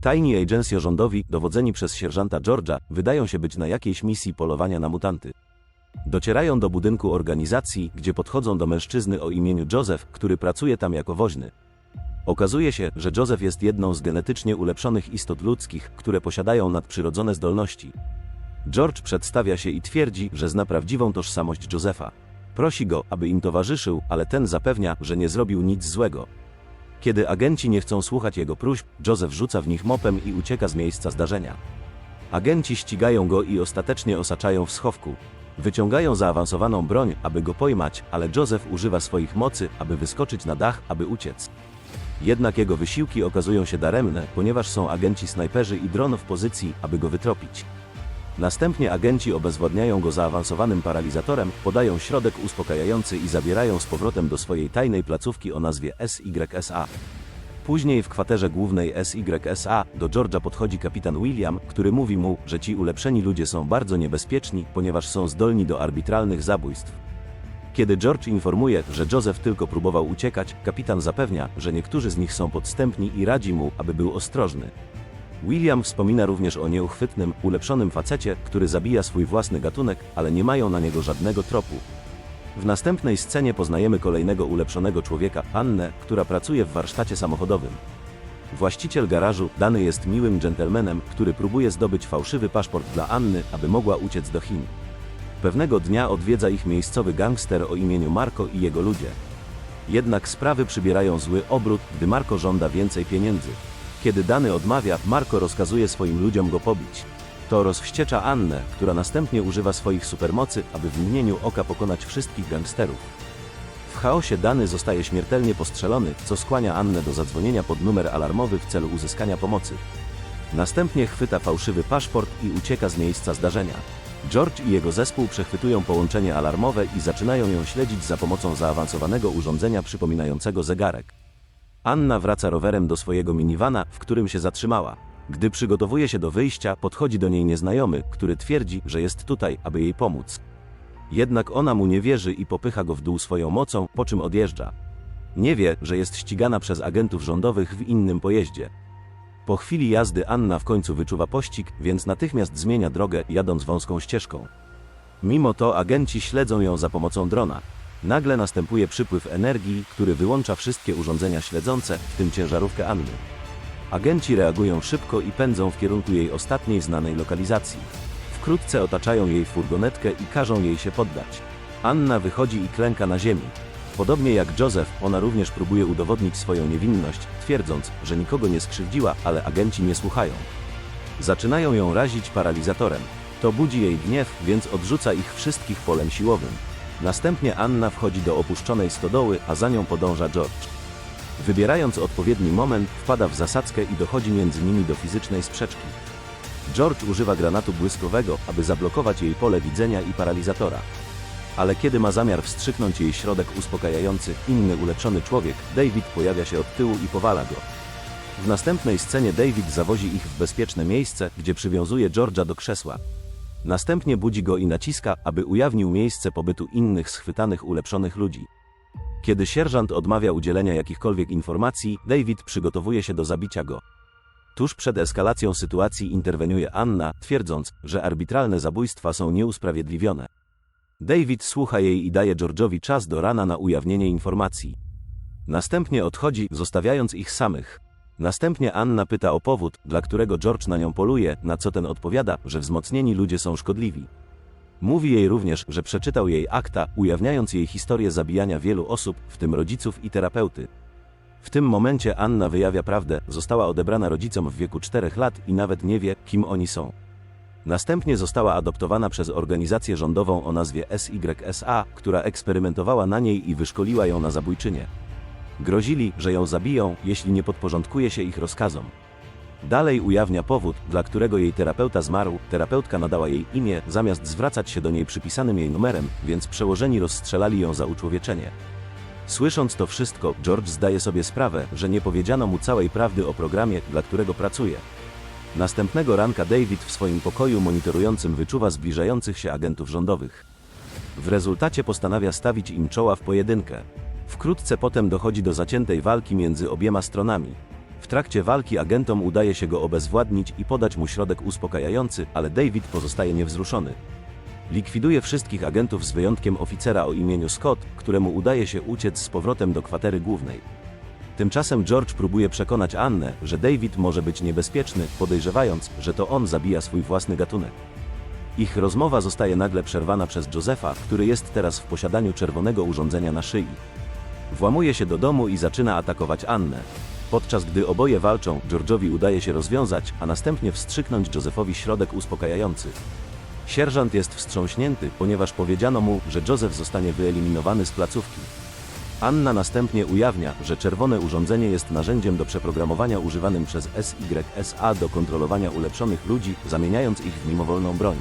Tajni agencjo-rządowi, dowodzeni przez sierżanta George'a, wydają się być na jakiejś misji polowania na mutanty. Docierają do budynku organizacji, gdzie podchodzą do mężczyzny o imieniu Joseph, który pracuje tam jako woźny. Okazuje się, że Joseph jest jedną z genetycznie ulepszonych istot ludzkich, które posiadają nadprzyrodzone zdolności. George przedstawia się i twierdzi, że zna prawdziwą tożsamość Josepha. Prosi go, aby im towarzyszył, ale ten zapewnia, że nie zrobił nic złego. Kiedy agenci nie chcą słuchać jego próśb, Joseph rzuca w nich mopem i ucieka z miejsca zdarzenia. Agenci ścigają go i ostatecznie osaczają w schowku. Wyciągają zaawansowaną broń, aby go pojmać, ale Joseph używa swoich mocy, aby wyskoczyć na dach, aby uciec. Jednak jego wysiłki okazują się daremne, ponieważ są agenci snajperzy i dron w pozycji, aby go wytropić. Następnie agenci obezwładniają go zaawansowanym paralizatorem, podają środek uspokajający i zabierają z powrotem do swojej tajnej placówki o nazwie SYSA. Później w kwaterze głównej SYSA do George'a podchodzi kapitan William, który mówi mu, że ci ulepszeni ludzie są bardzo niebezpieczni, ponieważ są zdolni do arbitralnych zabójstw. Kiedy George informuje, że Joseph tylko próbował uciekać, kapitan zapewnia, że niektórzy z nich są podstępni i radzi mu, aby był ostrożny. William wspomina również o nieuchwytnym, ulepszonym facecie, który zabija swój własny gatunek, ale nie mają na niego żadnego tropu. W następnej scenie poznajemy kolejnego ulepszonego człowieka, Annę, która pracuje w warsztacie samochodowym. Właściciel garażu, Dany jest miłym dżentelmenem, który próbuje zdobyć fałszywy paszport dla Anny, aby mogła uciec do Chin. Pewnego dnia odwiedza ich miejscowy gangster o imieniu Marco i jego ludzie. Jednak sprawy przybierają zły obrót, gdy Marco żąda więcej pieniędzy. Kiedy Dany odmawia, Marco rozkazuje swoim ludziom go pobić. To rozwściecza Annę, która następnie używa swoich supermocy, aby w mgnieniu oka pokonać wszystkich gangsterów. W chaosie Dany zostaje śmiertelnie postrzelony, co skłania Annę do zadzwonienia pod numer alarmowy w celu uzyskania pomocy. Następnie chwyta fałszywy paszport i ucieka z miejsca zdarzenia. George i jego zespół przechwytują połączenie alarmowe i zaczynają ją śledzić za pomocą zaawansowanego urządzenia przypominającego zegarek. Anna wraca rowerem do swojego minivana, w którym się zatrzymała. Gdy przygotowuje się do wyjścia, podchodzi do niej nieznajomy, który twierdzi, że jest tutaj, aby jej pomóc. Jednak ona mu nie wierzy i popycha go w dół swoją mocą, po czym odjeżdża. Nie wie, że jest ścigana przez agentów rządowych w innym pojeździe. Po chwili jazdy Anna w końcu wyczuwa pościg, więc natychmiast zmienia drogę, jadąc wąską ścieżką. Mimo to agenci śledzą ją za pomocą drona. Nagle następuje przypływ energii, który wyłącza wszystkie urządzenia śledzące, w tym ciężarówkę Anny. Agenci reagują szybko i pędzą w kierunku jej ostatniej znanej lokalizacji. Wkrótce otaczają jej furgonetkę i każą jej się poddać. Anna wychodzi i klęka na ziemi. Podobnie jak Joseph, ona również próbuje udowodnić swoją niewinność, twierdząc, że nikogo nie skrzywdziła, ale agenci nie słuchają. Zaczynają ją razić paralizatorem. To budzi jej gniew, więc odrzuca ich wszystkich polem siłowym. Następnie Anna wchodzi do opuszczonej stodoły, a za nią podąża George. Wybierając odpowiedni moment, wpada w zasadzkę i dochodzi między nimi do fizycznej sprzeczki. George używa granatu błyskowego, aby zablokować jej pole widzenia i paralizatora. Ale kiedy ma zamiar wstrzyknąć jej środek uspokajający, inny ulepszony człowiek, David pojawia się od tyłu i powala go. W następnej scenie David zawozi ich w bezpieczne miejsce, gdzie przywiązuje George'a do krzesła. Następnie budzi go i naciska, aby ujawnił miejsce pobytu innych schwytanych ulepszonych ludzi. Kiedy sierżant odmawia udzielenia jakichkolwiek informacji, David przygotowuje się do zabicia go. Tuż przed eskalacją sytuacji interweniuje Anna, twierdząc, że arbitralne zabójstwa są nieusprawiedliwione. David słucha jej i daje George'owi czas do rana na ujawnienie informacji. Następnie odchodzi, zostawiając ich samych. Następnie Anna pyta o powód, dla którego George na nią poluje, na co ten odpowiada, że wzmocnieni ludzie są szkodliwi. Mówi jej również, że przeczytał jej akta, ujawniając jej historię zabijania wielu osób, w tym rodziców i terapeuty. W tym momencie Anna wyjawia prawdę, została odebrana rodzicom w wieku 4 lat i nawet nie wie, kim oni są. Następnie została adoptowana przez organizację rządową o nazwie SYSA, która eksperymentowała na niej i wyszkoliła ją na zabójczynię. Grozili, że ją zabiją, jeśli nie podporządkuje się ich rozkazom. Dalej ujawnia powód, dla którego jej terapeuta zmarł, terapeutka nadała jej imię, zamiast zwracać się do niej przypisanym jej numerem, więc przełożeni rozstrzelali ją za uczłowieczenie. Słysząc to wszystko, George zdaje sobie sprawę, że nie powiedziano mu całej prawdy o programie, dla którego pracuje. Następnego ranka David w swoim pokoju monitorującym wyczuwa zbliżających się agentów rządowych. W rezultacie postanawia stawić im czoła w pojedynkę. Wkrótce potem dochodzi do zaciętej walki między obiema stronami. W trakcie walki agentom udaje się go obezwładnić i podać mu środek uspokajający, ale David pozostaje niewzruszony. Likwiduje wszystkich agentów z wyjątkiem oficera o imieniu Scott, któremu udaje się uciec z powrotem do kwatery głównej. Tymczasem George próbuje przekonać Annę, że David może być niebezpieczny, podejrzewając, że to on zabija swój własny gatunek. Ich rozmowa zostaje nagle przerwana przez Josepha, który jest teraz w posiadaniu czerwonego urządzenia na szyi. Włamuje się do domu i zaczyna atakować Annę. Podczas gdy oboje walczą, George'owi udaje się rozwiązać, a następnie wstrzyknąć Josephowi środek uspokajający. Sierżant jest wstrząśnięty, ponieważ powiedziano mu, że Joseph zostanie wyeliminowany z placówki. Anna następnie ujawnia, że czerwone urządzenie jest narzędziem do przeprogramowania używanym przez SYSA do kontrolowania ulepszonych ludzi, zamieniając ich w mimowolną broń.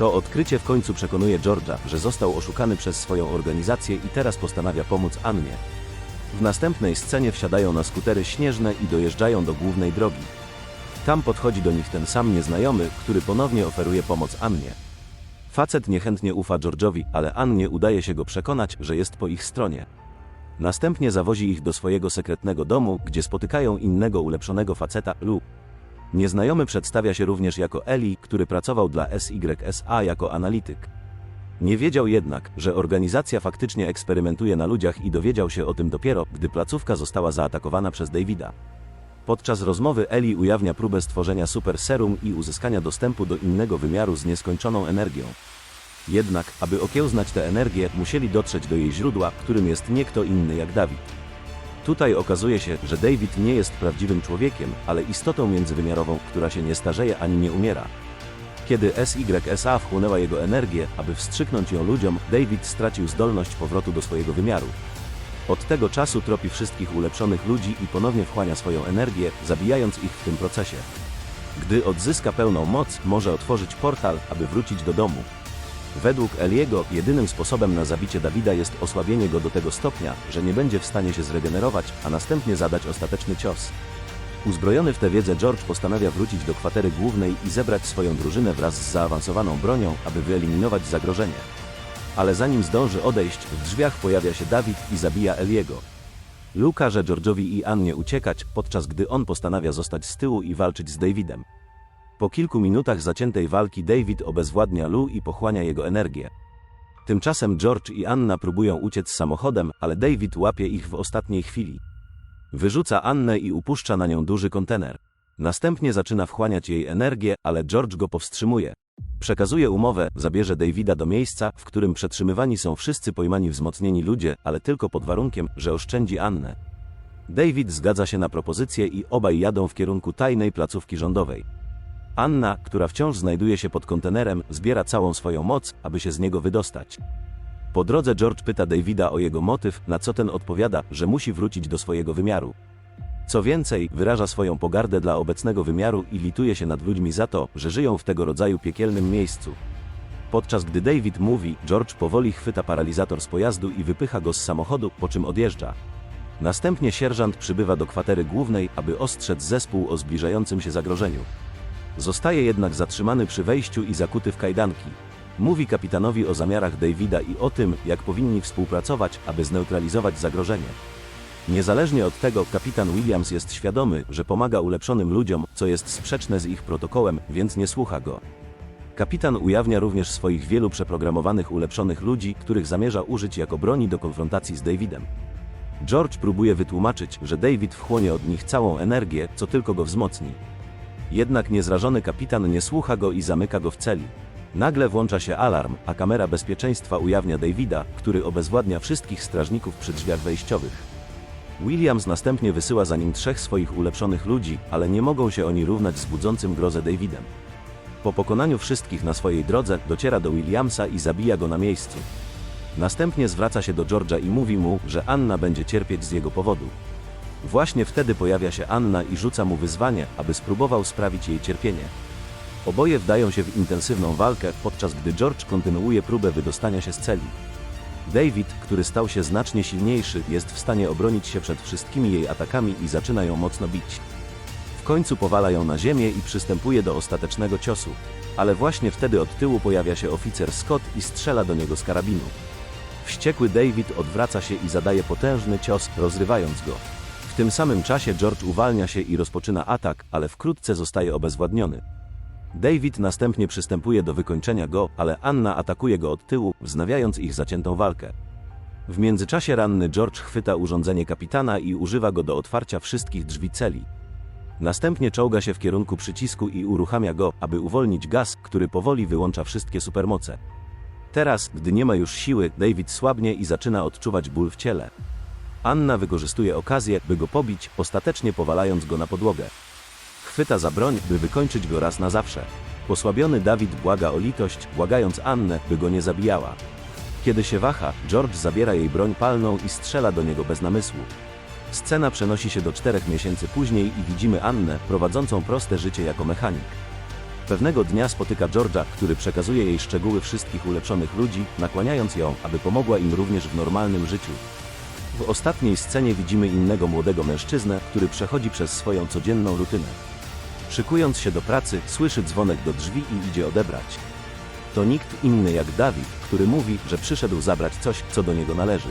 To odkrycie w końcu przekonuje George'a, że został oszukany przez swoją organizację i teraz postanawia pomóc Annie. W następnej scenie wsiadają na skutery śnieżne i dojeżdżają do głównej drogi. Tam podchodzi do nich ten sam nieznajomy, który ponownie oferuje pomoc Annie. Facet niechętnie ufa George'owi, ale Annie udaje się go przekonać, że jest po ich stronie. Następnie zawozi ich do swojego sekretnego domu, gdzie spotykają innego ulepszonego faceta, Lu. Nieznajomy przedstawia się również jako Eli, który pracował dla SYSA jako analityk. Nie wiedział jednak, że organizacja faktycznie eksperymentuje na ludziach i dowiedział się o tym dopiero, gdy placówka została zaatakowana przez Davida. Podczas rozmowy Eli ujawnia próbę stworzenia super serum i uzyskania dostępu do innego wymiaru z nieskończoną energią. Jednak, aby okiełznać tę energię, musieli dotrzeć do jej źródła, którym jest nie kto inny jak Dawid. Tutaj okazuje się, że David nie jest prawdziwym człowiekiem, ale istotą międzywymiarową, która się nie starzeje ani nie umiera. Kiedy SYSA wchłonęła jego energię, aby wstrzyknąć ją ludziom, David stracił zdolność powrotu do swojego wymiaru. Od tego czasu tropi wszystkich ulepszonych ludzi i ponownie wchłania swoją energię, zabijając ich w tym procesie. Gdy odzyska pełną moc, może otworzyć portal, aby wrócić do domu. Według Eliego jedynym sposobem na zabicie Dawida jest osłabienie go do tego stopnia, że nie będzie w stanie się zregenerować, a następnie zadać ostateczny cios. Uzbrojony w tę wiedzę George postanawia wrócić do kwatery głównej i zebrać swoją drużynę wraz z zaawansowaną bronią, aby wyeliminować zagrożenie. Ale zanim zdąży odejść, w drzwiach pojawia się Dawid i zabija Eliego. Lu każe George'owi i Annie uciekać, podczas gdy on postanawia zostać z tyłu i walczyć z Davidem. Po kilku minutach zaciętej walki David obezwładnia Lu i pochłania jego energię. Tymczasem George i Anna próbują uciec samochodem, ale David łapie ich w ostatniej chwili. Wyrzuca Annę i upuszcza na nią duży kontener. Następnie zaczyna wchłaniać jej energię, ale George go powstrzymuje. Przekazuje umowę, zabierze Davida do miejsca, w którym przetrzymywani są wszyscy pojmani wzmocnieni ludzie, ale tylko pod warunkiem, że oszczędzi Annę. David zgadza się na propozycję i obaj jadą w kierunku tajnej placówki rządowej. Anna, która wciąż znajduje się pod kontenerem, zbiera całą swoją moc, aby się z niego wydostać. Po drodze George pyta Davida o jego motyw, na co ten odpowiada, że musi wrócić do swojego wymiaru. Co więcej, wyraża swoją pogardę dla obecnego wymiaru i lituje się nad ludźmi za to, że żyją w tego rodzaju piekielnym miejscu. Podczas gdy David mówi, George powoli chwyta paralizator z pojazdu i wypycha go z samochodu, po czym odjeżdża. Następnie sierżant przybywa do kwatery głównej, aby ostrzec zespół o zbliżającym się zagrożeniu. Zostaje jednak zatrzymany przy wejściu i zakuty w kajdanki. Mówi kapitanowi o zamiarach Davida i o tym, jak powinni współpracować, aby zneutralizować zagrożenie. Niezależnie od tego, kapitan Williams jest świadomy, że pomaga ulepszonym ludziom, co jest sprzeczne z ich protokołem, więc nie słucha go. Kapitan ujawnia również swoich wielu przeprogramowanych ulepszonych ludzi, których zamierza użyć jako broni do konfrontacji z Davidem. George próbuje wytłumaczyć, że David wchłonie od nich całą energię, co tylko go wzmocni. Jednak niezrażony kapitan nie słucha go i zamyka go w celi. Nagle włącza się alarm, a kamera bezpieczeństwa ujawnia Davida, który obezwładnia wszystkich strażników przy drzwiach wejściowych. Williams następnie wysyła za nim trzech swoich ulepszonych ludzi, ale nie mogą się oni równać z budzącym grozę Davidem. Po pokonaniu wszystkich na swojej drodze, dociera do Williamsa i zabija go na miejscu. Następnie zwraca się do George'a i mówi mu, że Anna będzie cierpieć z jego powodu. Właśnie wtedy pojawia się Anna i rzuca mu wyzwanie, aby spróbował sprawić jej cierpienie. Oboje wdają się w intensywną walkę, podczas gdy George kontynuuje próbę wydostania się z celi. David, który stał się znacznie silniejszy, jest w stanie obronić się przed wszystkimi jej atakami i zaczyna ją mocno bić. W końcu powala ją na ziemię i przystępuje do ostatecznego ciosu. Ale właśnie wtedy od tyłu pojawia się oficer Scott i strzela do niego z karabinu. Wściekły David odwraca się i zadaje potężny cios, rozrywając go. Tym samym czasie George uwalnia się i rozpoczyna atak, ale wkrótce zostaje obezwładniony. David następnie przystępuje do wykończenia go, ale Anna atakuje go od tyłu, wznawiając ich zaciętą walkę. W międzyczasie ranny George chwyta urządzenie kapitana i używa go do otwarcia wszystkich drzwi celi. Następnie czołga się w kierunku przycisku i uruchamia go, aby uwolnić gaz, który powoli wyłącza wszystkie supermoce. Teraz, gdy nie ma już siły, David słabnie i zaczyna odczuwać ból w ciele. Anna wykorzystuje okazję, by go pobić, ostatecznie powalając go na podłogę. Chwyta za broń, by wykończyć go raz na zawsze. Posłabiony Dawid błaga o litość, błagając Annę, by go nie zabijała. Kiedy się waha, George zabiera jej broń palną i strzela do niego bez namysłu. Scena przenosi się do czterech miesięcy później i widzimy Annę, prowadzącą proste życie jako mechanik. Pewnego dnia spotyka George'a, który przekazuje jej szczegóły wszystkich ulepszonych ludzi, nakłaniając ją, aby pomogła im również w normalnym życiu. W ostatniej scenie widzimy innego młodego mężczyznę, który przechodzi przez swoją codzienną rutynę. Szykując się do pracy, słyszy dzwonek do drzwi i idzie odebrać. To nikt inny jak Dawid, który mówi, że przyszedł zabrać coś, co do niego należy.